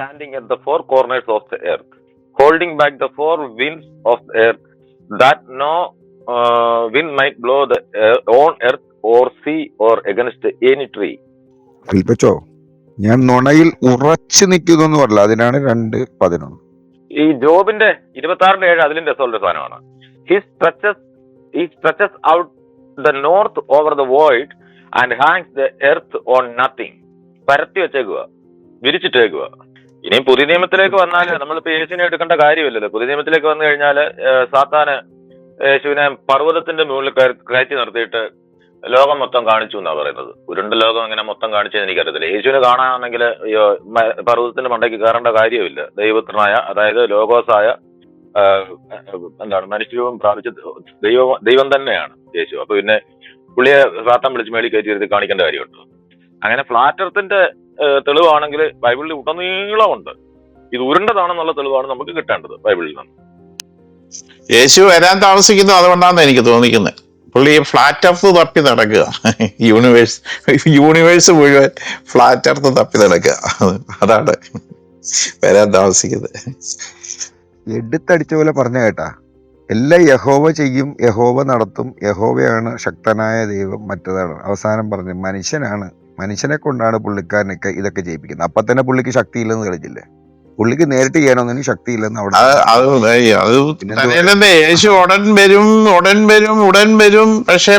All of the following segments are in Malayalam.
standing at the four corners of the earth, holding back the four winds of the earth, that no uh, wind might blow the earth, on earth or sea or against any tree. കൽപ്പിച്ചോ ഞാൻ നുണയിൽ ഉറച്ചു നിൽക്കുന്നു എന്ന് പറഞ്ഞില്ല. അതിനാണ് രണ്ട് പതിനൊന്ന്. ഈ ജോബിന്റെ ഇരുപത്തി ആറിന്റെ ഏഴ് അതിലും രസമുള്ള ഒരു സാധനമാണ്. He stretches he stretches out the north over the world and hangs the earth on nothing പരത്തി വെച്ചേക്കുക വിരിച്ചിട്ടേക്കുക ഇനിയും പുതിയ നിയമത്തിലേക്ക് വന്നാൽ നമ്മളിപ്പോ യേശുവിനെ എടുക്കേണ്ട കാര്യമില്ലല്ലോ. പുതിയ നിയമത്തിലേക്ക് വന്നു കഴിഞ്ഞാൽ സാത്താന് യേശുവിനെ പർവതത്തിന്റെ മുകളിൽ കയറ്റി നിർത്തിയിട്ട് ലോകം മൊത്തം കാണിച്ചു എന്നാ പറയുന്നത്. ഉരുണ്ട ലോകം എങ്ങനെ മൊത്തം കാണിച്ചെന്ന് എനിക്കറിയത്തില്ല. യേശുവിനെ കാണാണെങ്കിൽ പർവതത്തിന്റെ മണ്ടയ്ക്ക് കയറേണ്ട കാര്യമില്ല. ദൈവത്തിനായ അതായത് ലോകോസായ എന്താണ് മനുഷ്യരൂപം പ്രാപിച്ച ദൈവം ദൈവം തന്നെയാണ് യേശു. അപ്പൊ പിന്നെ പുള്ളിയെ സാത്താൻ വിളിച്ച് മേളിൽ കയറ്റി കാണിക്കേണ്ട കാര്യമുണ്ടോ? അങ്ങനെ ഫ്ലാറ്റ് എർത്തിന്റെ തെളിവാണെങ്കിൽ ബൈബിളിൽ ഉടനീളമുണ്ട്. ഇത് ഉരുണ്ടതാണെന്നുള്ള തെളിവാണ് നമുക്ക് കിട്ടേണ്ടത് ബൈബിളിൽ നിന്ന്. യേശു വരാൻ താമസിക്കുന്നു അതുകൊണ്ടാണെന്ന് എനിക്ക് തോന്നിക്കുന്നത്. പുള്ളി ഫ്ലാറ്റ് എർത്ത് തപ്പി നടക്കുക. യൂണിവേഴ്സ് യൂണിവേഴ്സ് മുഴുവൻ ഫ്ലാറ്റ് എർത്ത് തപ്പി നടക്കുക. അതാണ് വരാൻ താമസിക്കുന്നത്. എടുത്തടിച്ച പോലെ പറഞ്ഞ കേട്ടാ. എല്ലാം യഹോവ ചെയ്യും യഹോവ നടത്തും യഹോവയാണ് ശക്തനായ ദൈവം മറ്റതാണ്. അവസാനം പറഞ്ഞു മനുഷ്യനാണ് മനുഷ്യനെ കൊണ്ടാണ് പുള്ളിക്കാരനൊക്കെ ഇതൊക്കെ ചെയ്യിപ്പിക്കുന്നത് അപ്പൊ തന്നെ പുള്ളിക്ക് ശക്തിയില്ലെന്ന് കളിച്ചില്ലേ പുള്ളിക്ക് നേരിട്ട് ചെയ്യണമെന്നതിന് ശക്തിയില്ലെന്ന് അവിടെ അത് യേശു ഉടൻ വരും ഉടൻ വരും ഉടൻ വരും. പക്ഷെ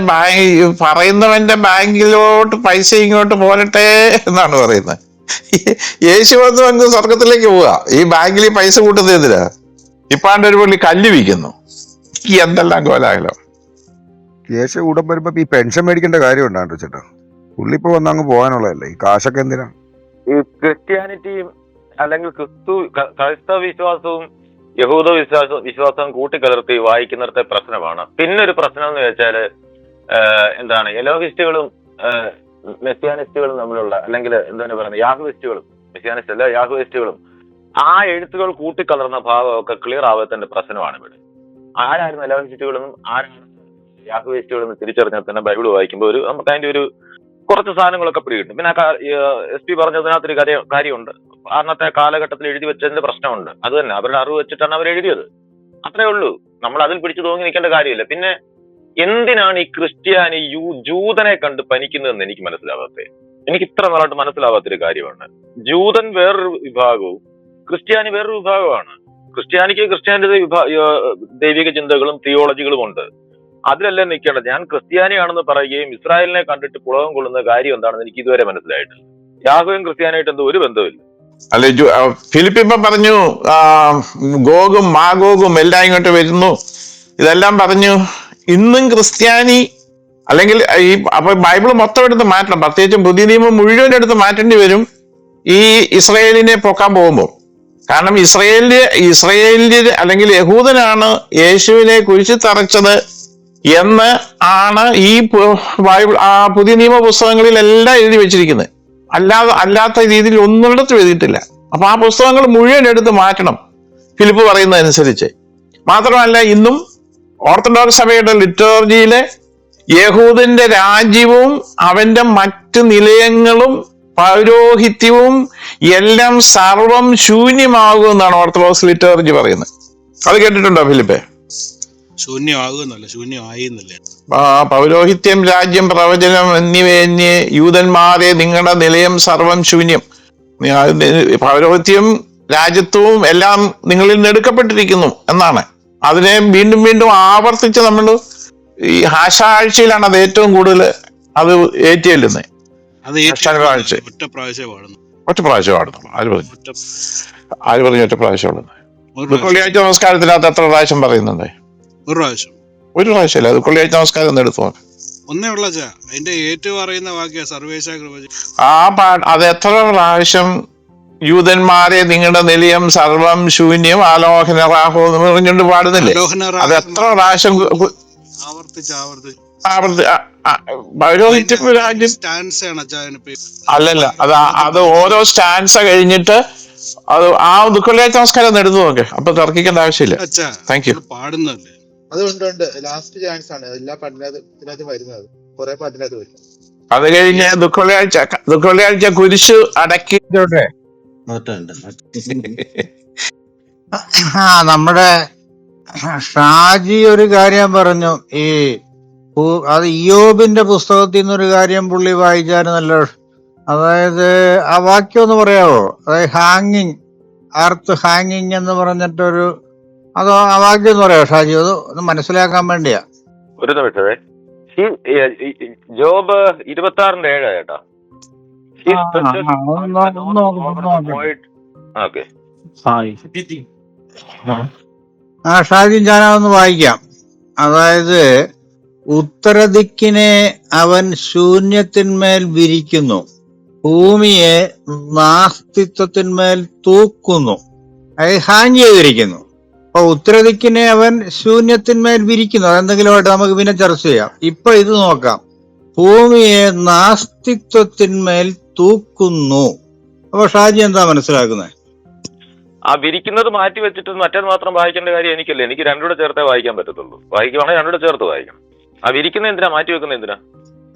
പറയുന്നവന്റെ ബാങ്കിലോട്ട് പൈസ ഇങ്ങോട്ട് പോരട്ടെ എന്നാണ് പറയുന്നത്. യേശു വന്ന് വന്ന് സ്വർഗത്തിലേക്ക് പോവുക. ഈ ബാങ്കിൽ പൈസ കൂട്ടുന്നത് എന്തിനാ? ഇപ്പാണ്ട് ഒരു പുള്ളി കല്ല് വിൽക്കുന്നു. എന്തെല്ലാം കോലാകലോ യേശു കൂടെ വരുമ്പോ ഈ പെൻഷൻ മേടിക്കേണ്ട കാര്യം ഉണ്ടാണ്ടോ ചേട്ടാ? പുള്ളി ഇപ്പൊ വന്ന് അങ്ങ് പോകാനുള്ളതല്ലേ? ഈ കാശൊക്കെ എന്തിനാ? ഈ ക്രിസ്ത്യാനിറ്റിയും അല്ലെങ്കിൽ ക്രിസ്തു ക്രൈസ്തവ വിശ്വാസവും യഹൂദ വിശ്വാസ വിശ്വാസവും കൂട്ടിക്കലർത്തി വായിക്കുന്നിടത്തെ പ്രശ്നമാണ്. പിന്നെ ഒരു പ്രശ്നം എന്ന് വെച്ചാൽ എന്താണ് എലോഹിസ്റ്റുകളും മെസ്സിയാനിസ്റ്റുകളും തമ്മിലുള്ള അല്ലെങ്കിൽ എന്താണ് പറയുന്നത് യാഹുവിസ്റ്റുകളും മെസ്സിയാനിസ്റ്റ് അല്ല യാഹുവിസ്റ്റുകളും ആ എഴുത്തുകൾ കൂട്ടിക്കലർന്ന ഭാഗമൊക്കെ ക്ലിയർ ആവാത്തതിന്റെ പ്രശ്നമാണ് ഇവിടെ ആരായിരുന്നു എലോഹിസ്റ്റുകളും ആരാണ് യാഹുവിസ്റ്റുകളും തിരിച്ചറിഞ്ഞാൽ തന്നെ ബൈബിൾ വായിക്കുമ്പോൾ ഒരു നമുക്ക് അതിന്റെ ഒരു കുറച്ച് സാധനങ്ങളൊക്കെ പിടികിട്ടും. പിന്നെ എസ് പി പറഞ്ഞതിനകത്തൊരു കാര്യം കാര്യമുണ്ട്. അന്നത്തെ കാലഘട്ടത്തിൽ എഴുതി വെച്ചതിന്റെ പ്രശ്നമുണ്ട്. അത് തന്നെ. അവരുടെ അറിവ് വെച്ചിട്ടാണ് അവർ എഴുതിയത്. അത്രേ ഉള്ളൂ. നമ്മൾ അതിൽ പിടിച്ചു തൂങ്ങി നിൽക്കേണ്ട കാര്യമില്ല. പിന്നെ എന്തിനാണ് ഈ ക്രിസ്ത്യാനി യൂ ജൂതനെ കണ്ട് പനിക്കുന്നതെന്ന് എനിക്ക് മനസ്സിലാവാത്തത്? എനിക്ക് ഇത്ര നാളായിട്ട് മനസ്സിലാവാത്തൊരു കാര്യമാണ്. ജൂതൻ വേറൊരു വിഭാഗവും ക്രിസ്ത്യാനി വേറൊരു വിഭാഗമാണ്. ക്രിസ്ത്യാനിക്ക് ക്രിസ്ത്യാനിയുടെ ദൈവിക ചിന്തകളും തിയോളജികളും ഉണ്ട്. അതിലല്ലേ നിൽക്കേണ്ടത്? ഞാൻ ക്രിസ്ത്യാനിയാണെന്ന് പറയുകയും ഇസ്രായേലിനെ കണ്ടിട്ട് പുളകം കൊള്ളുന്ന കാര്യം എന്താണെന്ന് എനിക്ക് ഇതുവരെ മനസ്സിലായിട്ടില്ല. യാഗവും ക്രിസ്ത്യാനായിട്ട് എന്തോ ഒരു ബന്ധമില്ല അല്ലെ ജു- ആ, ഫിലിപ്പ് ഇപ്പം പറഞ്ഞു ഗോഗും മാഗോഗും എല്ലാം ഇങ്ങോട്ട് വരുന്നു. ഇതെല്ലാം പറഞ്ഞു ഇന്നും ക്രിസ്ത്യാനി അല്ലെങ്കിൽ ഈ അപ്പൊ ബൈബിൾ മൊത്തം എടുത്ത് മാറ്റണം. പ്രത്യേകിച്ചും പുതിയ നിയമം മുഴുവൻ എടുത്ത് മാറ്റേണ്ടി വരും ഈ ഇസ്രയേലിനെ പൊക്കാൻ പോകുമ്പോൾ. കാരണം ഇസ്രയേലിൽ ഇസ്രയേലിൽ അല്ലെങ്കിൽ യഹൂദനാണ് യേശുവിനെ കുരിശി തറച്ചത് എന്ന് ആണ് ഈ ബൈബിൾ ആ പുതിയ നിയമ പുസ്തകങ്ങളിലെല്ലാം എഴുതി വെച്ചിരിക്കുന്നത്. അല്ലാതെ അല്ലാത്ത രീതിയിൽ ഒന്നിടത്തും എഴുതിയിട്ടില്ല. അപ്പൊ ആ പുസ്തകങ്ങൾ മുഴുവൻ എടുത്ത് മാറ്റണം. ഫിലിപ്പ് പറയുന്നതനുസരിച്ച്. മാത്രമല്ല ഇന്നും ഓർത്തഡോക്സ് സഭയുടെ ലിറ്റോർജിയിലെ യഹൂദിന്റെ രാജ്യവും അവന്റെ മറ്റ് നിലയങ്ങളും പൗരോഹിത്യവും എല്ലാം സർവം ശൂന്യമാകുമെന്നാണ് ഓർത്തഡോക്സ് ലിറ്റോർജി പറയുന്നത്. അത് കേട്ടിട്ടുണ്ടോ ഫിലിപ്പെ? ശൂന്യമാകുന്നല്ല ശൂന്യമായി എന്നല്ലേ ആ പൗരോഹിത്യം രാജ്യം പ്രവചനം എന്നിവയെന്യേ യൂതന്മാരെ നിങ്ങളുടെ നിലയം സർവം ശൂന്യം. പൗരോഹിത്യം രാജ്യത്വവും എല്ലാം നിങ്ങളിൽ നിന്ന് എടുക്കപ്പെട്ടിരിക്കുന്നു എന്നാണ്. അതിനെ വീണ്ടും വീണ്ടും ആവർത്തിച്ച് നമ്മൾ ഈ ഹാഷാഴ്ചയിലാണ് അത് ഏറ്റവും കൂടുതൽ അത് ഏറ്റിയല്ലുന്നത്. ഒറ്റ പ്രാവശ്യം പാടുന്നു. ഒറ്റ പ്രാവശ്യം ആര് പറഞ്ഞു? ആര് പറഞ്ഞു ഒറ്റ പ്രാവശ്യം പാടുന്നത് പ്രാവശ്യം നമസ്കാരത്തിനകത്ത് എത്ര പ്രാവശ്യം പറയുന്നുണ്ട്? ഒരു പ്രാവശ്യം ഒരു പ്രാവശ്യമല്ല അത് കൊള്ളിയാഴ്ച നമസ്കാരം ഒന്ന് എടുത്തു ഒന്നേ ഉള്ള അതിന്റെ ഏറ്റു അറിയുന്ന വാക്യ സർവേശ കൃപ ആ പാ അത് എത്ര പ്രാവശ്യം യൂതന്മാരെ നിങ്ങളുടെ നിലയം സർവം ശൂന്യം ആലോഹന റാഹോ എന്ന് പറഞ്ഞുകൊണ്ട് പാടുന്നില്ലേ? അത് എത്ര പ്രാവശ്യം ആവർത്തിച്ച് ആവർത്തിച്ച്. അല്ലല്ല അത് അത് ഓരോ സ്റ്റാൻസ കഴിഞ്ഞിട്ട് അത് ആ ദുഃഖിയാഴ്ച നമസ്കാരം ഒന്ന് എടുത്തു നോക്കെ. അപ്പൊ തർക്കിക്കേണ്ട ആവശ്യമില്ല. താങ്ക് യു പാടുന്നല്ലേ അതുകൊണ്ട് ഉണ്ട് ലാസ്റ്റ് ചാൻസ് ആണ്. എല്ലാ പാട്ടിനകത്ത് വരുന്നത്. കുറെ പഠനത്തിൽ വരും. അത് കഴിഞ്ഞ് ദുഃഖവെള്ളിയാഴ്ച ദുഃഖവെള്ളിയാഴ്ച കുരിശ് അടക്കി. ആ നമ്മുടെ ഷാജി ഒരു കാര്യം പറഞ്ഞു. ഈ അത് ഇയോബിന്റെ പുസ്തകത്തിൽ നിന്നൊരു കാര്യം പുള്ളി വായിച്ചാൽ നല്ല അതായത് ആ വാക്യം ഒന്ന് പറയാവോ? അതായത് ഹാങ്ങിങ് അർത്ത് ഹാങ്ങിങ് എന്ന് പറഞ്ഞിട്ടൊരു അതോ ആ എന്ന് പറയാം ഷാജി? അത് ഒന്ന് മനസ്സിലാക്കാൻ വേണ്ടിയാ. ഒരു നിമിഷമേ. ഈ- ജോബ് ഇരുപത്തി ആറിന്റെ ഏഴാ ചേട്ടാ ആ ഷാജി ഞാനൊന്ന് വായിക്കാം. അതായത് ഉത്തരദിക്കിനെ അവൻ ശൂന്യത്തിന്മേൽ വിരിക്കുന്നു. ഭൂമിയെ നാസ്തിത്വത്തിന്മേൽ തൂക്കുന്നു. അത് ഹാങ് ചെയ്തിരിക്കുന്നു. അപ്പൊ ഉത്തരദിക്കിനെ അവൻ ശൂന്യത്തിന്മേൽ വിരിക്കുന്നു. അതെന്തെങ്കിലുമായിട്ട് നമുക്ക് പിന്നെ ചർച്ച ചെയ്യാം. ഇപ്പൊ ഇത് നോക്കാം. ഭൂമിയെ നാസ്തിത്വത്തിന്മേൽ തൂക്കുന്നു. അപ്പൊ ഷാജി എന്താ മനസ്സിലാക്കുന്നത് ആ വിരിക്കുന്നത് മാറ്റി വെച്ചിട്ട് മറ്റേത് മാത്രം വായിക്കേണ്ട കാര്യം എനിക്കല്ല. എനിക്ക് രണ്ടുകൂടെ ചേർത്തേ വായിക്കാൻ പറ്റത്തുള്ളൂ. വായിക്കുവാണെങ്കിൽ രണ്ടുകൂടെ ചേർത്ത് വായിക്കണം. ആ വിരിക്കുന്ന എന്തിനാ? മാറ്റി വെക്കുന്ന എന്തിനാ?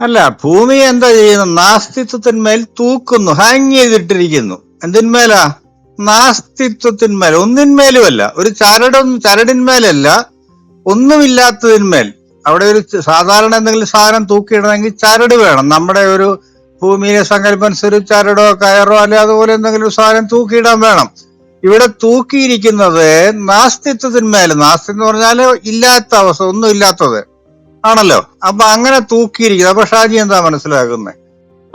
അല്ല ഭൂമി എന്താ ചെയ്യുന്നത്? നാസ്തിത്വത്തിന്മേൽ തൂക്കുന്നു. ഹാങ് ചെയ്തിട്ടിരിക്കുന്നു. എന്തിന്മേലാ? നാസ്തിത്വത്തിന്മേൽ ഒന്നിന്മേലുമല്ല. ഒരു ചരട് ചരടിന്മേലല്ല ഒന്നുമില്ലാത്തതിന്മേൽ. അവിടെ ഒരു സാധാരണ എന്തെങ്കിലും സാധനം തൂക്കിയിടണമെങ്കിൽ ചരട് വേണം. നമ്മുടെ ഒരു ഭൂമിയിലെ സങ്കല്പം അനുസരിച്ച് ഒരു ചരടോ കയറോ അല്ലെ അതുപോലെ എന്തെങ്കിലും സാധനം തൂക്കിയിടാൻ വേണം. ഇവിടെ തൂക്കിയിരിക്കുന്നത് നാസ്തിത്വത്തിന്മേൽ. നാസ്തി എന്ന് പറഞ്ഞാൽ ഇല്ലാത്ത അവസ്ഥ ഒന്നും ഇല്ലാത്തത് ആണല്ലോ? അപ്പൊ അങ്ങനെ തൂക്കിയിരിക്കുന്നത്. അപ്പൊ ഷാജി എന്താ മനസ്സിലാക്കുന്നത്?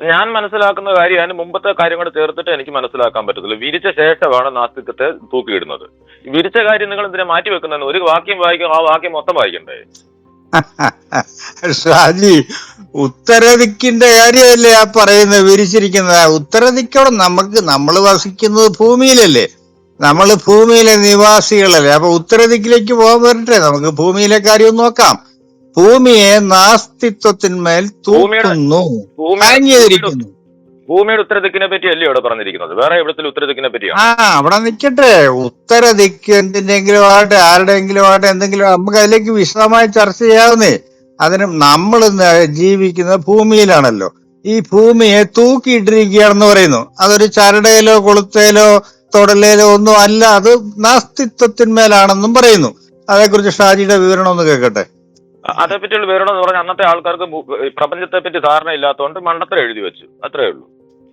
ഞാൻ മനസ്സിലാക്കുന്ന കാര്യം അതിന് മുമ്പത്തെ കാര്യം കൂടെ ചേർത്തിട്ട് എനിക്ക് മനസ്സിലാക്കാൻ പറ്റത്തുള്ളൂ വിരിച്ച ശേഷമാണ് നാസ്തികത്തെ തൂക്കിയിടുന്നത്. വിരിച്ച കാര്യം നിങ്ങൾ ഇതിനെ മാറ്റി വെക്കുന്ന ഒരു വാക്യം വായിക്കും ആ വാക്യം മൊത്തം വായിക്കണ്ടേ? ഷാജി ഉത്തരദിക്കിന്റെ കാര്യമല്ലേ ആ പറയുന്നത് വിരിച്ചിരിക്കുന്നത്? ഉത്തരദിക്കോടെ നമുക്ക് നമ്മൾ വസിക്കുന്നത് ഭൂമിയിലല്ലേ? നമ്മൾ ഭൂമിയിലെ നിവാസികളല്ലേ? അപ്പൊ ഉത്തരദിക്കിലേക്ക് പോകാൻ വരട്ടെ നമുക്ക് ഭൂമിയിലെ കാര്യം നോക്കാം. ഭൂമിയെ നാസ്തിത്വത്തിന്മേൽ തൂക്കുന്നു. ഹാങ് ഭൂമിയുടെ ഉത്തരദിക്കിനെ പറ്റി അല്ലേ ഇവിടെ പറഞ്ഞിരിക്കുന്നത്? വേറെ എവിടത്തിൽ ഉത്തരദിക്കിനെ പറ്റിയാണ് ആ അവിടെ നിൽക്കട്ടെ ഉത്തര ദിക്ക് എന്തിന്റെങ്കിലും ആകട്ടെ ആരുടെയെങ്കിലും ആകട്ടെ എന്തെങ്കിലും നമുക്ക് അതിലേക്ക് വിശദമായി ചർച്ച ചെയ്യാവുന്നേ. അതിന് നമ്മൾ ജീവിക്കുന്ന ഭൂമിയിലാണല്ലോ. ഈ ഭൂമിയെ തൂക്കിയിട്ടിരിക്കുകയാണെന്ന് പറയുന്നു. അതൊരു ചരടയിലോ കൊളുത്തേലോ തൊടലേലോ ഒന്നും അല്ല. അത് നാസ്തിത്വത്തിന്മേലാണെന്നും പറയുന്നു. അതേക്കുറിച്ച് ഷാജിയുടെ വിവരണം ഒന്ന് കേൾക്കട്ടെ. അതേപ്പറ്റിയുള്ള വിവരണം എന്ന് പറഞ്ഞാൽ അന്നത്തെ ആൾക്കാർക്ക് പ്രപഞ്ചത്തെ പറ്റി ധാരണ ഇല്ലാത്തതുകൊണ്ട് മണ്ടത്തരം എഴുതി വെച്ചു. അത്രേ ഉള്ളൂ.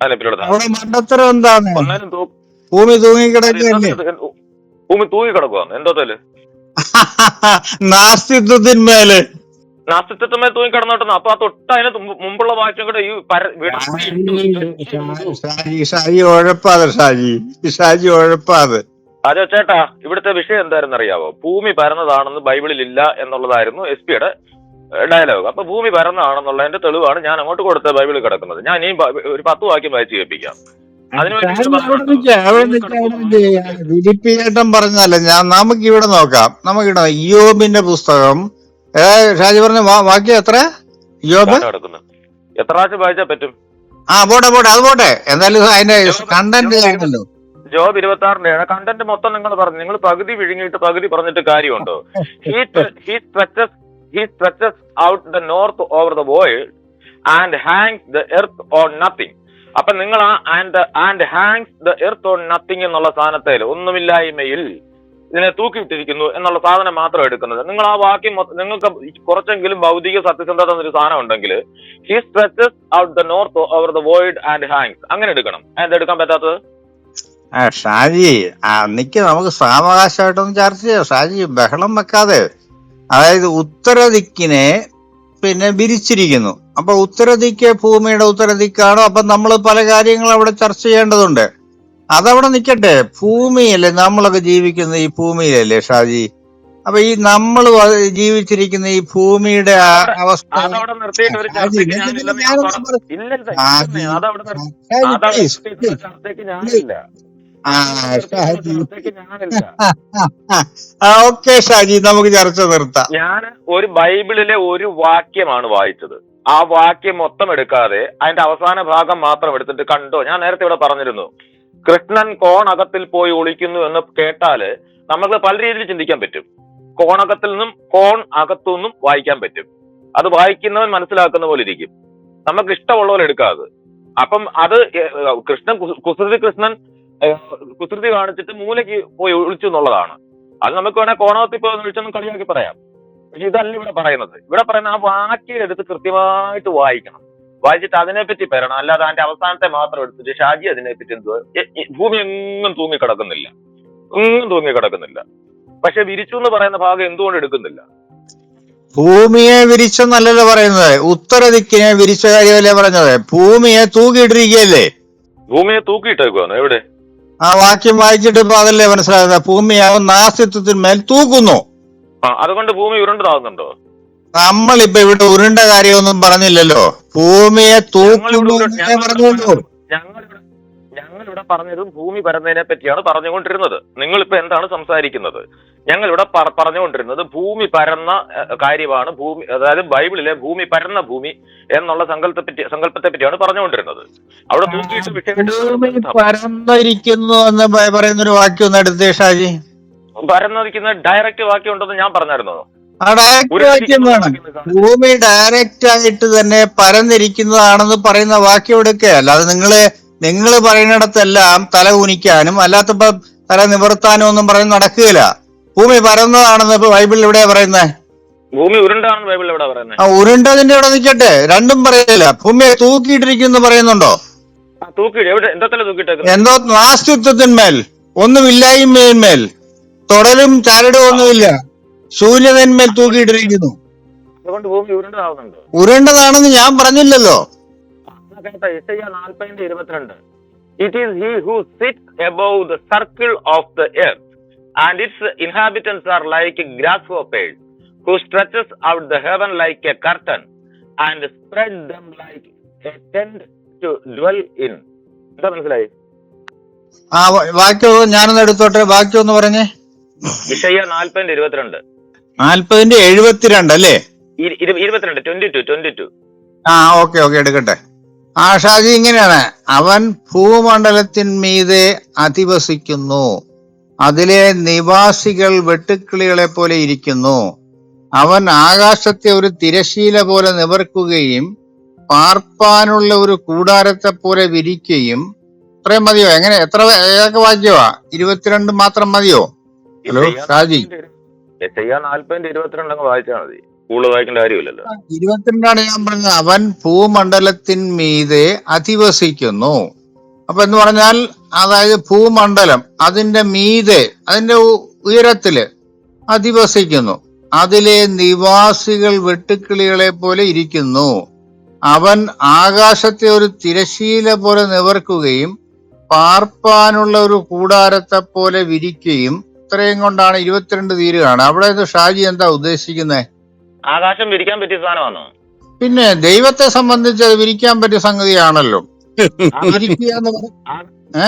അതിനെപ്പറ്റിയുള്ള മണ്ടത്തരം എന്താണ്? ഭൂമി ഇത് ഭൂമി തൂങ്ങി കിടക്കുവാന്ന് എന്തോത്തൽ നാസ്തിത്വത്തിന്മേൽ നാസ്തിത്വമേ തൂങ്ങി കിടന്നോട്ടെ അപ്പൊ ആ തൊട്ട് അതിന് മുമ്പുള്ള വാക്യം കൂടെ ഈ. ഷാജി ഷാജി ഉഴപ്പാതെ ഷാജി. ഷാജി ഉഴപ്പാതെ. അതെ ചേട്ടാ ഇവിടുത്തെ വിഷയം എന്തായിരുന്നു അറിയാവോ? ഭൂമി പരന്നതാണെന്ന് ബൈബിളിൽ ഇല്ല എന്നുള്ളതായിരുന്നു എസ് പിയുടെ ഡയലോഗ് അപ്പൊ ഭൂമി പരന്നതാണെന്നുള്ളതിന്റെ തെളിവാണ് ഞാൻ അങ്ങോട്ട് കൊടുത്ത ബൈബിളിൽ കിടക്കുന്നത്. ഞാൻ ഈ ഒരു പത്ത് വാക്യം വായിച്ചു കേൾപ്പിക്കാം. പറഞ്ഞല്ല ഞാൻ നമുക്ക് ഇവിടെ നോക്കാം നമുക്ക് ഇവിടെ യോബിന്റെ പുസ്തകം ഷാജി പറഞ്ഞ വാക്യം എത്ര? യോബ് എത്ര പ്രാവശ്യം വായിച്ചാ പറ്റും? ആ പോട്ടെ പോട്ടെ അത് പോട്ടെ. എന്തായാലും അതിന്റെ കണ്ടന്റ് ആണല്ലോ ജോബ് ഇരുപത്തി ആറിന്റെ കണ്ടന്റ് മൊത്തം നിങ്ങൾ പറഞ്ഞു. നിങ്ങൾ പകുതി വിഴുങ്ങിയിട്ട് പകുതി പറഞ്ഞിട്ട് കാര്യമുണ്ടോ? He he stretches he stretches out the north over the world and hangs the earth on nothing അപ്പൊ നിങ്ങൾ ആ and and hangs the earth on nothing എന്നുള്ള സാധനത്തിൽ ഒന്നുമില്ലായ്മയിൽ ഇതിനെ തൂക്കിയിട്ടിരിക്കുന്നു എന്നുള്ള സാധനം മാത്രം എടുക്കുന്നത്. നിങ്ങൾ ആ വാക്യം നിങ്ങൾക്ക് കുറച്ചെങ്കിലും ഭൗതിക സത്യസന്ധത എന്നൊരു സാധനം ഉണ്ടെങ്കിൽ he stretches out the north over the world and hangs അങ്ങനെ എടുക്കണം. എന്താ എടുക്കാൻ പറ്റാത്തത്? ആ ഷാജി ആ നിക്ക് നമുക്ക് സാവകാശമായിട്ടൊന്ന് ചർച്ച ചെയ്യാം. ഷാജി ബഹളം വെക്കാതെ. അതായത് ഉത്തര ദിക്കിനെ പിന്നെ വിരിച്ചിരിക്കുന്നു. അപ്പൊ ഉത്തര ദിക്ക് ഭൂമിയുടെ ഉത്തര ദിക്കാണോ അപ്പൊ നമ്മൾ പല കാര്യങ്ങളും അവിടെ ചർച്ച ചെയ്യേണ്ടതുണ്ട്. അതവിടെ നിക്കട്ടെ ഭൂമിയല്ലേ നമ്മളൊക്കെ ജീവിക്കുന്ന ഈ ഭൂമിയിലല്ലേ ഷാജി? അപ്പൊ ഈ നമ്മൾ ജീവിച്ചിരിക്കുന്ന ഈ ഭൂമിയുടെ ആ അവസ്ഥ ആ ഷാജി. ഞാനില്ല. ആ ഓക്കെ ഷാജി നമുക്ക് ചർച്ച നിർത്താം. ഞാൻ ഒരു ബൈബിളിലെ ഒരു വാക്യമാണ് വായിച്ചത്. ആ വാക്യം മൊത്തം എടുക്കാതെ അതിന്റെ അവസാന ഭാഗം മാത്രം എടുത്തിട്ട് കണ്ടോ? ഞാൻ നേരത്തെ ഇവിടെ പറഞ്ഞിരുന്നു. കൃഷ്ണൻ കോണകത്തിൽ പോയി ഒളിക്കുന്നു എന്ന് കേട്ടാൽ നമുക്ക് പല രീതിയിൽ ചിന്തിക്കാൻ പറ്റും. കോണകത്തിൽ നിന്നും കോൺ അകത്തു നിന്നും വായിക്കാൻ പറ്റും. അത് വായിക്കുന്നവൻ മനസ്സിലാക്കുന്ന പോലെ ഇരിക്കും. നമുക്ക് ഇഷ്ടമുള്ള പോലെ എടുക്കാതെ. അപ്പം അത് എ- കൃഷ്ണൻ കുസൃതി കൃഷ്ണൻ കുസൃതി കാണിച്ചിട്ട് മൂലയ്ക്ക് പോയി ഒളിച്ചു എന്നുള്ളതാണ്. അത് നമുക്ക് വേണേൽ കോണകത്തിൽ പോയി ഒളിച്ചൊന്നും കളിയാക്കി പറയാം. പക്ഷെ ഇതല്ല ഇവിടെ പറയുന്നത്. ഇവിടെ പറയുന്ന ആ വാക്കിലെടുത്ത് എടുത്ത് കൃത്യമായിട്ട് വായിക്കണം. വായിച്ചിട്ട് അതിനെപ്പറ്റി പറയണം. അല്ലാതെ അതിന്റെ അവസാനത്തെ മാത്രം എടുത്തിട്ട് ഷാജി അതിനെപ്പറ്റി എന്തോ ഭൂമി എങ്ങും തൂങ്ങിക്കിടക്കുന്നില്ല. എങ്ങും തൂങ്ങിക്കിടക്കുന്നില്ല. പക്ഷെ വിരിച്ചു എന്ന് പറയുന്ന ഭാഗം എന്തുകൊണ്ട് എടുക്കുന്നില്ല? ഭൂമിയെ വിരിച്ചെന്നല്ലല്ലോ പറയുന്നത്. ഉത്തര ദിക്കിനെ വിരിച്ച കാര്യമല്ലേ പറഞ്ഞത്? ഭൂമിയെ തൂക്കിയിട്ടിരിക്കുകയല്ലേ? ഭൂമിയെ തൂക്കിയിട്ടേക്കുവാണ്. എവിടെ? ആ വാക്യം വായിച്ചിട്ട് ഇപ്പൊ അതല്ലേ മനസ്സിലാകുന്നത് ഭൂമിയാവും നാസ്തിത്വത്തിന്മേൽ തൂക്കുന്നു. അതുകൊണ്ട് ഭൂമി ഉരുണ്ടതാകുന്നുണ്ടോ? നമ്മളിപ്പോ ഇവിടെ ഉരുണ്ട കാര്യമൊന്നും പറഞ്ഞില്ലല്ലോ. ഭൂമിയെ തൂക്കുന്നു ഞങ്ങളിവിടെ ഞങ്ങളിവിടെ പറഞ്ഞതും ഭൂമി പരന്നതിനെ പറ്റിയാണ് പറഞ്ഞുകൊണ്ടിരുന്നത്. നിങ്ങളിപ്പോ എന്താണ് സംസാരിക്കുന്നത്? ഞങ്ങളിവിടെ ഇവിടെ പറഞ്ഞുകൊണ്ടിരുന്നത് ഭൂമി പരന്ന കാര്യമാണ്. ഭൂമി അതായത് ബൈബിളിലെ ഭൂമി പരന്ന ഭൂമി എന്നുള്ള സങ്കല്പത്തെ പറ്റി സങ്കല്പത്തെ പറ്റിയാണ് പറഞ്ഞുകൊണ്ടിരുന്നത്. അവിടെ തൂക്കിയിട്ട് ഭൂമി വിഷയം പരന്നിരിക്കുന്നു എന്ന് പറയുന്ന ഒരു വാക്യം ഒന്ന് എടുത്തേ ഷാജി. പരന്നിരിക്കുന്ന ഡയറക്റ്റ് വാക്യം ഉണ്ടെന്ന് ഞാൻ പറഞ്ഞായിരുന്നു. ആ ഡയറക്റ്റ് വാക്യം വേണം. ഭൂമി ഡയറക്റ്റ് ആയിട്ട് തന്നെ പരന്നിരിക്കുന്നതാണെന്ന് പറയുന്ന വാക്യം എടുക്കുക അല്ലാതെ നിങ്ങൾ നിങ്ങൾ പറയുന്നിടത്തെല്ലാം തല കുനിക്കാനും അല്ലാത്തപ്പോ തല നിവർത്താനും ഒന്നും പറഞ്ഞ് നടക്കുകയില്ല. ഭൂമി പരന്നതാണെന്ന് ഇപ്പൊ ബൈബിളിൽ എവിടെയാ പറയുന്നത് ഭൂമി ഉരുണ്ടാണെന്ന് ബൈബിളിൽ എവിടെ പറയുന്നത് ആ ഉരുണ്ടതിന്റെ അവിടെ നിൽക്കട്ടെ രണ്ടും പറയില്ല. ഭൂമിയെ തൂക്കിയിട്ടിരിക്കുന്നു പറയുന്നുണ്ടോ? എവിടെ? എന്തത്തല്ല തൂക്കിയിട്ടേക്കുന്നത്. എന്തോ നാസ്തിത്വത്തിന്മേൽ ഒന്നുമില്ലായ്മയിന്മേൽ തൊടലും ചരടും ഒന്നുമില്ല. ശൂന്യതന്മേൽ തൂക്കിയിട്ടിരിക്കുന്നു. അതുകൊണ്ട് ഭൂമി ഉരുണ്ടതാവുന്നുണ്ടോ. ഉരുണ്ടതാണെന്ന് ഞാൻ പറഞ്ഞില്ലല്ലോ. കേട്ടോ. ഇസയ്യ നാൽപ്പതിന്റെ ഇരുപത്തിരണ്ട്. It is he who sit above the circle of the earth and its inhabitants are like grasshoppers who stretches out the heaven like a curtain and spread them like a tent to dwell in എന്താ മനസ്സിലായി? ആ വാക്യോ ഞാനൊന്ന് എടുത്തോട്ടെ? വാക്യോ എന്ന് പറഞ്ഞേ. വിഷയ നാൽപ്പതിന്റെ ഇരുപത്തിരണ്ട്. നാൽപ്പതിന്റെ എഴുപത്തിരണ്ട് അല്ലേ? ഇരു- ഇരു- ഇരുപത്തിരണ്ട് ട്വന്റി ടു ട്വന്റി ടു ആ ഓക്കെ ഓക്കെ എടുക്കട്ടെ. ആ ഷാജി ഇങ്ങനെയാണ്. അവൻ ഭൂമണ്ഡലത്തിന്മീതെ അധിവസിക്കുന്നു. അതിലെ നിവാസികൾ വെട്ടുക്കിളികളെ പോലെ ഇരിക്കുന്നു. അവൻ ആകാശത്തെ ഒരു തിരശീല പോലെ നിവർക്കുകയും പാർപ്പാനുള്ള ഒരു കൂടാരത്തെ പോലെ വിരിക്കുകയും. ഇത്രയും മതിയോ? എങ്ങനെ? എത്ര ഏതൊക്കെ വാക്യവാ? ഇരുപത്തിരണ്ട് മാത്രം മതിയോ? ഹലോ ഷാജി. ഇരുപത്തിരണ്ടാണ് ഞാൻ പറഞ്ഞത്. അവൻ ഭൂമണ്ഡലത്തിന്മീതെ അധിവസിക്കുന്നു. അപ്പൊ എന്ന് പറഞ്ഞാൽ അതായത് ഭൂമണ്ഡലം അതിന്റെ മീതെ അതിന്റെ ഉയരത്തിൽ അധിവസിക്കുന്നു. അതിലെ നിവാസികൾ വെട്ടുക്കിളികളെ പോലെ ഇരിക്കുന്നു. അവൻ ആകാശത്തെ ഒരു തിരശീല പോലെ നിവർക്കുകയും പാർപ്പാനുള്ള ഒരു കൂടാരത്തെ പോലെ വിരിക്കുകയും ഇത്രയും കൊണ്ടാണ് ഇരുപത്തിരണ്ട് തീരുകയാണ് അവിടെ ഷാജി എന്താ ഉദ്ദേശിക്കുന്നത് ആകാശം വിരിക്കാൻ പറ്റിയ സാധനമാണോ പിന്നെ ദൈവത്തെ സംബന്ധിച്ച് അത് വിരിക്കാൻ പറ്റിയ സംഗതിയാണല്ലോ. ആകാശമുണ്ടോ? ഏ?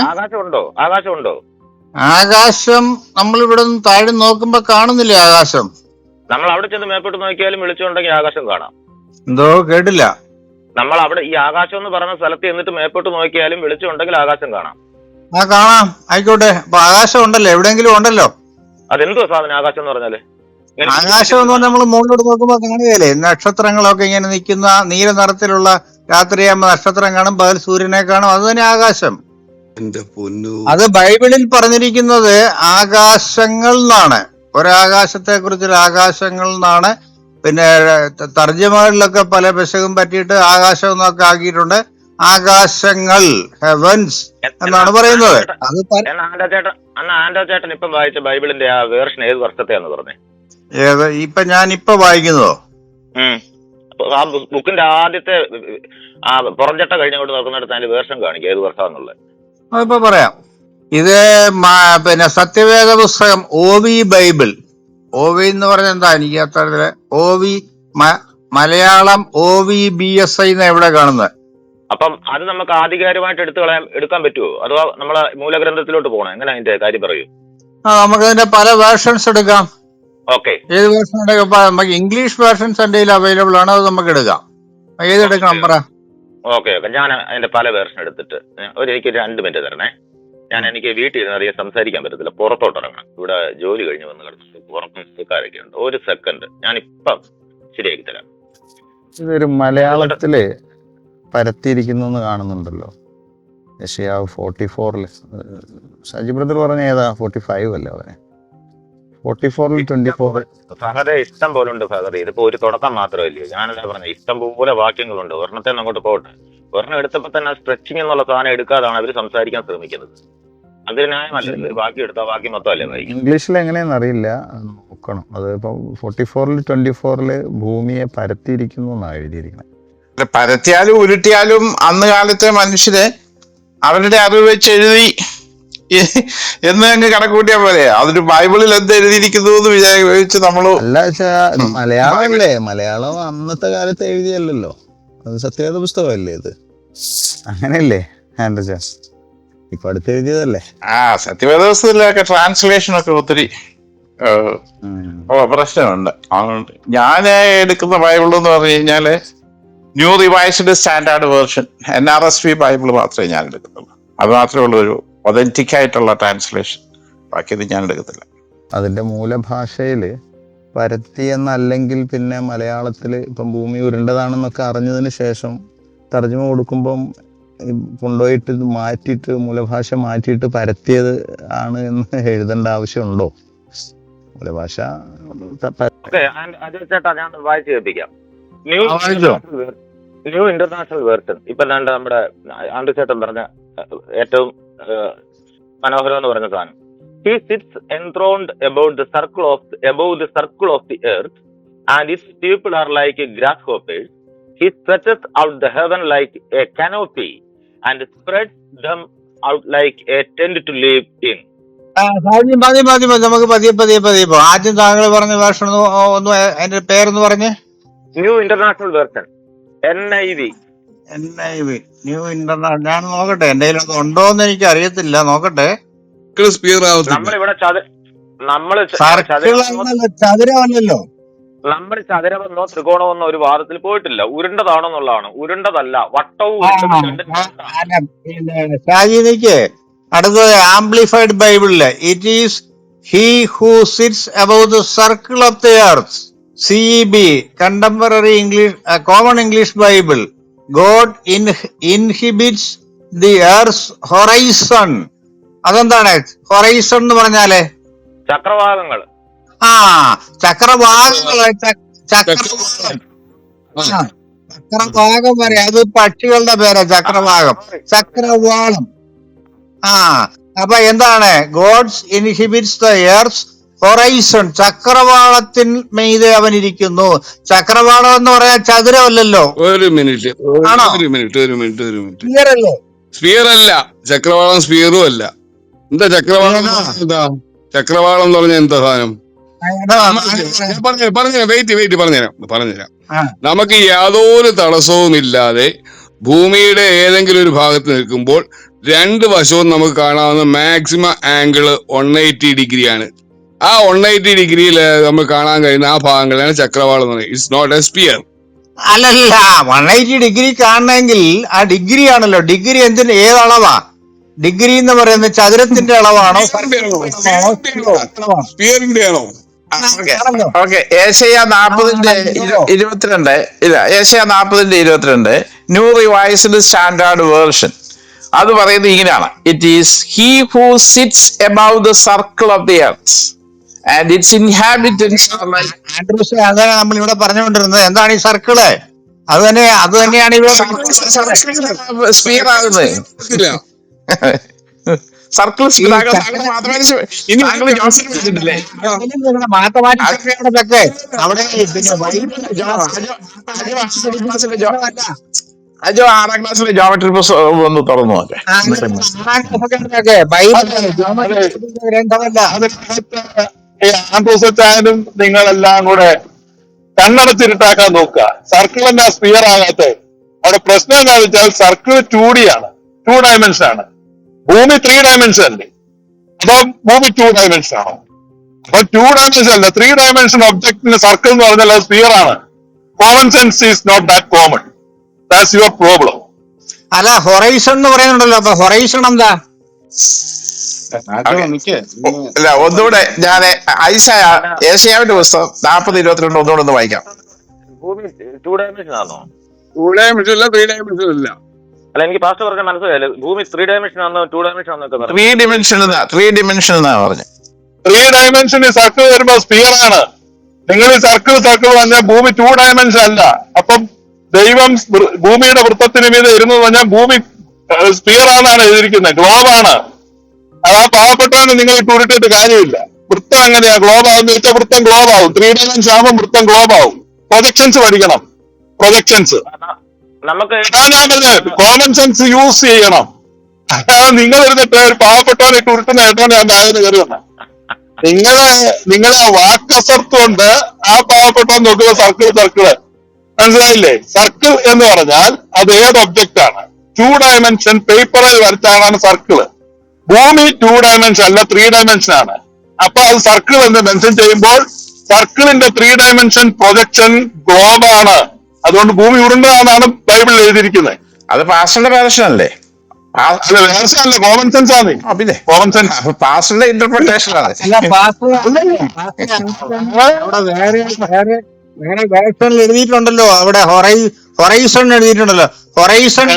ആകാശം നമ്മൾ ഇവിടെ നിന്ന് താഴെ നോക്കുമ്പോ കാണുന്നില്ല ആകാശം? നമ്മൾ അവിടെ ചെന്ന് മേപ്പോട്ട് നോക്കിയാലും വിളിച്ചുണ്ടെങ്കിൽ ആകാശം കാണാം. എന്തോ കേട്ടില്ല. നമ്മൾ അവിടെ ഈ ആകാശം എന്ന് പറഞ്ഞ സ്ഥലത്ത് എന്നിട്ട് മേപ്പോട്ട് നോക്കിയാലും വെളിച്ചമുണ്ടെങ്കിൽ ആകാശം കാണാം. ആ കാണാം. ആയിക്കോട്ടെ. അപ്പൊ ആകാശം ഉണ്ടല്ലോ. എവിടെയെങ്കിലും ഉണ്ടല്ലോ. അതെന്തോ സാധനം ആകാശം എന്ന് പറഞ്ഞാൽ? ആകാശം എന്ന് പറഞ്ഞാൽ നമ്മൾ മുകളിലോട്ട് നോക്കുമ്പോ കാണുകയല്ലേ? നക്ഷത്രങ്ങളൊക്കെ ഇങ്ങനെ നിൽക്കുന്ന നീല നിറത്തിലുള്ള രാത്രിയാകുമ്പോ നക്ഷത്രം കാണും പകൽ സൂര്യനെ കാണും. അത് തന്നെ ആകാശം. അത് ബൈബിളിൽ പറഞ്ഞിരിക്കുന്നത് ആകാശങ്ങൾ എന്നാണ്. ഒരാകാശത്തെ കുറിച്ചുള്ള ആകാശങ്ങൾ എന്നാണ്. പിന്നെ തർജമകളിലൊക്കെ പല പെശകും പറ്റിയിട്ട് ആകാശം എന്നൊക്കെ ആക്കിയിട്ടുണ്ട്. ആകാശങ്ങൾ ഹെവൻസ് എന്നാണ് പറയുന്നത്. അത് ചേട്ടൻ ഇപ്പം വായിച്ച ബൈബിളിന്റെ ആ വേർഷൻ ഏത് വർഷത്തെയാന്ന് പറഞ്ഞേ? ഏത് ഇപ്പൊ ഞാൻ ഇപ്പൊ വായിക്കുന്നതോ ആ ബുക്കിന്റെ ആദ്യത്തെ ആ പുറംചട്ട കഴിഞ്ഞുകൊണ്ട് നോക്കുന്നിടത്ത് അതിന്റെ വേർഷൻ കാണിക്കും. ഏത് വർഷമാന്നുള്ളത് അതിപ്പോ പറയാം. ഇത് പിന്നെ സത്യവേദ പുസ്തകം O V Bible. O V എന്ന് പറഞ്ഞ എന്താ? എനിക്ക് അത്ര O V Malayalam O V B S I എന്ന് എവിടെ കാണുന്നത് അപ്പം അത് നമുക്ക് ആധികാരികമായിട്ട് എടുത്തു കളയാൻ എടുക്കാൻ പറ്റുമോ അഥവാ നമ്മളെ മൂലഗ്രന്ഥത്തിലോട്ട് പോകണം? എങ്ങനെ അതിന്റെ കാര്യം പറയൂ? ആ നമുക്കതിന്റെ പല വേർഷൻസ് എടുക്കാം. ഓക്കെ ഏത് വേർഷൻ എടുക്കാം നമുക്ക് ഇംഗ്ലീഷ് വേർഷൻസ് എന്റെ കയ്യിൽ അവൈലബിൾ ആണ് അത് നമുക്ക് എടുക്കാം. ഏതെടുക്കണം പറ? ഓക്കെ ഓക്കെ ഞാൻ അതിന്റെ പല വേർഷൻ എടുത്തിട്ട് ഒരു എനിക്ക് രണ്ട് മിനിറ്റ് തരണേ. ഞാൻ എനിക്ക് വീട്ടിൽ ഇരുന്ന് അധികം സംസാരിക്കാൻ പറ്റത്തില്ല. പുറത്തോട്ട് ഇറങ്ങണം. ഇവിടെ ജോലി കഴിഞ്ഞ് വന്ന് കിടന്നിട്ട് പുറത്തും ആൾക്കാരൊക്കെ ഉണ്ട്. ഒരു സെക്കൻഡ് ഞാൻ ഇപ്പം ശരിയാക്കി തരാം. ഇതൊരു മലയാളത്തിൽ പരത്തിയിരിക്കുന്നു കാണുന്നുണ്ടല്ലോ. ഫോർട്ടി ഫോറിൽ സജി ബ്രദർ പറഞ്ഞ ഏതാ? ഫോർട്ടി ഫൈവ് അല്ലേ അവനെ? ഫോർട്ടി ഫോറിൽ ട്വന്റി ഫോർ ഫഹദെ ഇഷ്ടം പോലെ ഉണ്ട് ഫഹദെ ഇതിപ്പോ ഒരു തുടക്കം മാത്രമല്ലേ? ഞാനല്ല പറഞ്ഞ ഇഷ്ടം പോലെ വാക്യങ്ങളുണ്ട്. ഒരെണ്ണത്തെ അങ്ങോട്ട് പോകട്ടെ. ഒരെണ്ണം എടുത്തപ്പോ തന്നെ സ്ട്രെച്ചിങ് എന്നുള്ള സാധനം എടുക്കാതാണ് അവർ സംസാരിക്കാൻ ശ്രമിക്കുന്നത്. ബാക്കി എടുത്താൽ വാക്യം മൊത്തം ഇംഗ്ലീഷിൽ എങ്ങനെയെന്ന് അറിയില്ല. നോക്കണം. അത് ഇപ്പൊ ഫോർട്ടി ഫോറിൽ ട്വന്റി ഫോറിൽ ഭൂമിയെ പരത്തിയിരിക്കുന്നു എന്നാണ് എഴുതിയിരിക്കുന്നത് പരത്തിയാലും ഉരുട്ടിയാലും അന്ന് കാലത്തെ മനുഷ്യരെ അവരുടെ അറിവ് വെച്ച് എഴുതി എന്ന് അങ്ങ് കണക്കൂട്ടിയാ പോലെ അതൊരു ബൈബിളിൽ എന്ത് എഴുതിയിരിക്കുന്നു എന്ന് വിചാരിച്ച് നമ്മൾ അല്ല വെച്ചാ മലയാളം അന്നത്തെ കാലത്ത് എഴുതിയല്ലോ അത് സത്യവേദ പുസ്തകമല്ലേ ഇത്? അങ്ങനെയല്ലേ? ഇപ്പൊ അടുത്ത് എഴുതിയതല്ലേ? ആ സത്യവേദ പുസ്തകത്തിലൊക്കെ ട്രാൻസ്ലേഷൻ ഒക്കെ ഒത്തിരി. പ്രശ്നമുണ്ട്. അതുകൊണ്ട് ഞാൻ എടുക്കുന്ന ബൈബിൾ എന്ന് പറഞ്ഞു കഴിഞ്ഞാൽ new revised standard version N R S P Bible മാത്രമേ ഞാൻ എടുക്കുന്നുള്ളൂ. അത് മാത്രമേ ഉള്ളൂ ഒരു ഒതന്റിക് ആയിട്ടുള്ള ട്രാൻസ്ലേഷൻ ബാക്കിയത് ഞാൻ എടുക്കത്തില്ല. അതിന്റെ മൂലഭാഷയിൽ പരത്തി എന്നല്ലെങ്കിൽ പിന്നെ മലയാളത്തിൽ ഇപ്പം ഭൂമി ഉരുണ്ടതാണെന്നൊക്കെ അറിഞ്ഞതിന് ശേഷം തർജമ കൊടുക്കുമ്പം കൊണ്ടുപോയിട്ട് ഇത് മാറ്റിയിട്ട് മൂലഭാഷ മാറ്റിയിട്ട് പരത്തിയത് ആണ് എന്ന് എഴുതേണ്ട ആവശ്യമുണ്ടോ? മൂലഭാഷ ചേട്ടാ ഞാൻ വായിച്ചു കേൾപ്പിക്കാം. ന്യൂ ഇന്റർനാഷണൽ വേർഷൻ ഇപ്പൊ നമ്മുടെ ആണ്ടു ചേട്ടൻ പറഞ്ഞ ഏറ്റവും മനോഹരം എന്ന് പറയുന്ന സാധനം. He sits enthroned about the circle of above the circle of the earth and its people are like grasshoppers he stretches out the heaven like a canopy and spread them out like a tent to live in ആ, ഷാജി, മതി മതി മതി നമുക്ക് പതിയെ പതിയെ പതിയെ പോ ആദ്യം താങ്കൾ പറഞ്ഞ വേർഷൻ ഒന്ന് അതിന്റെ പേരൊന്ന് പറഞ്ഞ്. New international version N I V N I V new international ഞാൻ നോക്കട്ടെ എന്റെ കയ്യിൽ ഉണ്ടോ എന്ന് എനിക്ക് അറിയത്തില്ല നോക്കട്ടെ സ്പിയർ ആവത്തില്ല. നമ്മളിവിടെ ചത നമ്മൾ ച- സർക്കിൾ ചതുരമല്ലല്ലോ നമ്മൾ ചതുരമെന്നോ ത്രികോണമെന്നോ ഒരു വാദത്തിൽ പോയിട്ടില്ല. ഉരുണ്ടതാണോ എന്നുള്ളതാണ് ഉരുണ്ടതല്ല വട്ടവും ആ, ഉരുണ്ടതും രണ്ടും ആ, രണ്ടാണ്. അല്ല, പിന്നെ ഷാജി നിക്ക്. അടുത്തത് ആംപ്ലിഫൈഡ് ബൈബിളിൽ it is he who sits above the circle of the earth C B contemporary English common English Bible God in inhibits the earth horizon അതെന്താണ്? ഹൊറൈസൺ എന്ന് പറഞ്ഞാൽ? ചക്രവാകങ്ങൾ ആ ചക്രവാകങ്ങൾ ച- ചക്രവാകം ചക്രവാകം അത് പക്ഷികളുടെ പേരാ ചക്രവാകം ചക്രവാളം ആ അപ്പൊ എന്താണ്? God's inhibits the earth horizon ചക്രവാളത്തിൽ മീതെ അവൻ ഇരിക്കുന്നു ചക്രവാളം എന്ന് പറയാൻ ചതുരമല്ലല്ലോ. ഒരു മിനിറ്റ്. ആണോ? ഒരു മിനിറ്റ് ഒരു മിനിറ്റ് ഒരു മിനിറ്റ്. ക്ലിയർ അല്ലേ സ്പിയർ അല്ല ചക്രവാളം സ്പിയറും അല്ല. എന്താ ചക്രവാളം എന്ന് ഏതാ? പറഞ്ഞാ എന്താ? ചക്രവാളം എന്ന് പറഞ്ഞ എന്താ സാധനം? ഞാൻ പറഞ്ഞു വെയിറ്റ് വെയിറ്റ് പറഞ്ഞുതരാം പറഞ്ഞുതരാം. നമുക്ക് യാതൊരു തടസ്സവും ഇല്ലാതെ ഭൂമിയുടെ ഏതെങ്കിലും ഒരു ഭാഗത്ത് നിൽക്കുമ്പോൾ രണ്ട് വശവും നമുക്ക് കാണാവുന്ന മാക്സിമം ആംഗിൾ വൺ എയ്റ്റി ഡിഗ്രിയാണ് ആ വൺ എയ്റ്റി ഡിഗ്രിയിൽ നമുക്ക് കാണാൻ കഴിയുന്ന ആ ഭാഗങ്ങളാണ് ചക്രവാളം എന്ന് പറയുന്നത്. ഇറ്റ്സ് നോട്ട് എ സ്പിയർ അല്ലല്ല വൺ എയ്റ്റി ഡിഗ്രി കാണണമെങ്കിൽ ആ ഡിഗ്രി ആണല്ലോ. ഡിഗ്രി എന്തിന്? ഏത് അളവാ? ഡിഗ്രി എന്ന് പറയുന്നത് ചതുരത്തിന്റെ അളവാണോ? സ്പിയറിന്റെ ആണോ. ഓക്കെ. ഏഷ്യ നാൽപ്പതിന്റെ. ഇരുപത്തിരണ്ട്. ഇല്ല ഏഷ്യ നാൽപ്പതിന്റെ ഇരുപത്തിരണ്ട്. ന്യൂ റിവൈസ്ഡ് സ്റ്റാൻഡേർഡ് വേർഷൻ അത് പറയുന്നത് ഇങ്ങനെയാണ്. It is he who sits above the circle of the earth and its inhabitants Andrews അതാണ് നമ്മൾ ഇവിടെ പറഞ്ഞുകൊണ്ടിരുന്നത് എന്താണ് ഈ സർക്കിൾ അത് തന്നെ അത് തന്നെയാണ് ഇവിടെ സ്പീർ ആകുന്നത് സർക്കിൾ മാത്തമാറ്റിക്സൊക്കെ അവിടെ അജോ ആറാം ക്ലാസ്സിലെ ജോമെട്രി ഒന്ന് തുറന്നു നോക്കെ ബൈബിൾ ഗ്രന്ഥമല്ല ആൻഡ്രൂസച്ചാനും നിങ്ങളെല്ലാം കൂടെ കണ്ണടച്ചിരുട്ടാക്കാൻ നോക്കുക. സർക്കിൾ എന്നാ സ്പിയർ ആകാത്ത? അവിടെ പ്രശ്നം എന്താണെന്ന് വെച്ചാൽ സർക്കിൾ ടു ഡി ആണ്. ടു ഡയമെൻഷൻ ആണ്. ഭൂമി ത്രീ ഡയമെൻഷൻ അല്ലേ? അതോ ഭൂമി ടു ഡയമെൻഷൻ ആണോ. അപ്പൊ ടു ഡയമെൻഷൻ അല്ല ത്രീ ഡയമെൻഷൻ ഒബ്ജക്ടിന് സർക്കിൾ എന്ന് പറഞ്ഞാൽ അത് സ്പിയർ ആണ്. Common sense is not that common that's your problem അല്ല ഹൊറൈസൺ എന്ന് പറയുന്നുണ്ടല്ലോ. അപ്പൊ ഹൊറൈസൺ എന്താ? അല്ല ഒന്നുകൂടെ ഞാൻ ഐസായ ഏഷ്യാവിന്റെ പുസ്തകം നാപ്പത് ഇരുപത്തിരണ്ട് ഒന്നുകൂടെ ഒന്ന് വായിക്കാം. ഭൂമി ടു ഡയമെൻഷൻ ആണോ? ടു ഡയമെൻഷൻ അല്ല ത്രീ ഡയമെൻഷൻ അല്ല അല്ല എനിക്ക് പാസ്റ്റർ പറഞ്ഞ മനസ്സിലായില്ല. ഭൂമി ത്രീ ഡയമെൻഷൻ ആണോ ടു ഡയമെൻഷൻ ആണെന്നൊക്കെ പറഞ്ഞു. ത്രീ ഡിമെൻഷൻ ത്രീ ഡിമെൻഷൻ എന്നാ പറഞ്ഞു. ത്രീ ഡയമെൻഷൻ ഈ സർക്കിൾ വരുമ്പോ സ്പിയർ ആണ്. നിങ്ങൾ ഈ സർക്കിൾ സർക്കിൾ പറഞ്ഞാൽ ഭൂമി ടു ഡയമെൻഷൻ അല്ല. അപ്പം ദൈവം വൃ- ഭൂമിയുടെ വൃത്തത്തിന് മീതെ ഇരുന്നു പറഞ്ഞാൽ ഭൂമി സ്പിയർ ആണെന്നാണ് എഴുതിയിരിക്കുന്നത്. ഗ്ലോബാണ് ആണ്. അത് ആ പാവപ്പെട്ടവന് നിങ്ങൾ ഇട്ട് ഉരുട്ടിട്ട് കാര്യമില്ല. വൃത്തം എങ്ങനെയാ ഗ്ലോബ് ആവുന്ന വെച്ചാൽ വൃത്തം ഗ്ലോബ് ആവും ത്രീ ഡയമെൻഷൻ ആവുമ്പോൾ വൃത്തം ഗ്ലോബ് ആവും പ്രൊജക്ഷൻസ് പഠിക്കണം. പ്രൊജക്ഷൻസ് നമുക്ക് ഞാൻ പറഞ്ഞത് കോമൺ സെൻസ് യൂസ് ചെയ്യണം. നിങ്ങൾ ഇരുന്നിട്ട് ഒരു പാവപ്പെട്ടവനെ ഇട്ട് ഉരുട്ടുന്ന ഏട്ടാണ് ഞാൻ താഴെ കയറി വന്നത് നിങ്ങളെ നിങ്ങളെ വാക്കസർത്ത് കൊണ്ട് ആ പാവപ്പെട്ടവൻ നോക്കുക സർക്കിൾ സർക്കിൾ മനസ്സിലായില്ലേ? സർക്കിൾ എന്ന് പറഞ്ഞാൽ അത് ഏത് ഒബ്ജക്റ്റ് ആണ്? ടു ഡയമെൻഷൻ പേപ്പറിൽ വരച്ചാണ് സർക്കിൾ ഭൂമി ടു ഡയമെൻഷൻ അല്ല ത്രീ ഡയമെൻഷൻ ആണ്. അപ്പൊ അത് സർക്കിൾ എന്ന് മെൻഷൻ ചെയ്യുമ്പോൾ സർക്കിളിന്റെ ത്രീ ഡയമെൻഷൻ പ്രൊജക്ഷൻ ഗ്ലോബ് ആണ്. അതുകൊണ്ട് ഭൂമി ഉരുണ്ടതാണെന്നാണ് ബൈബിളിൽ എഴുതിയിരിക്കുന്നത്. അത് പാസ്റ്ററിന്റെ പാരഷൻ അല്ലേ? ആ അല്ല കോമൺ സെൻസ് ആണ്. പിന്നെ. കോമൺ സെൻസ് പാസ്റ്ററിന്റെ ഇന്റർപ്രിട്ടേഷൻ ആണ്. അവിടെ വേറെ വേറെ വേറെ വേർഷനിൽ എഴുതിയിട്ടുണ്ടല്ലോ. അവിടെ ഹൊറൈ ഹൊറൈസൺ എഴുതിയിട്ടുണ്ടല്ലോ. ഹൊറൈസൺ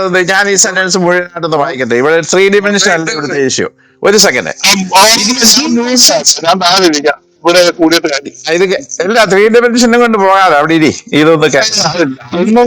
നിന്ന് ഞാൻ ഈ സെന്റൻസ് മുഴുവനായിട്ടൊന്ന് വായിക്കട്ടെ ഇവിടെ ത്രീ ഡിമെൻഷൻ അല്ല ഇവിടുത്തെ ഇഷ്യൂ ഒരു സെക്കൻഡ് ഇത് എല്ലാ ത്രീ ഡിമെൻഷനും കൊണ്ട് പോകാതെ അവിടെ ഇരി ഇതൊന്ന് കേ- ഒന്നും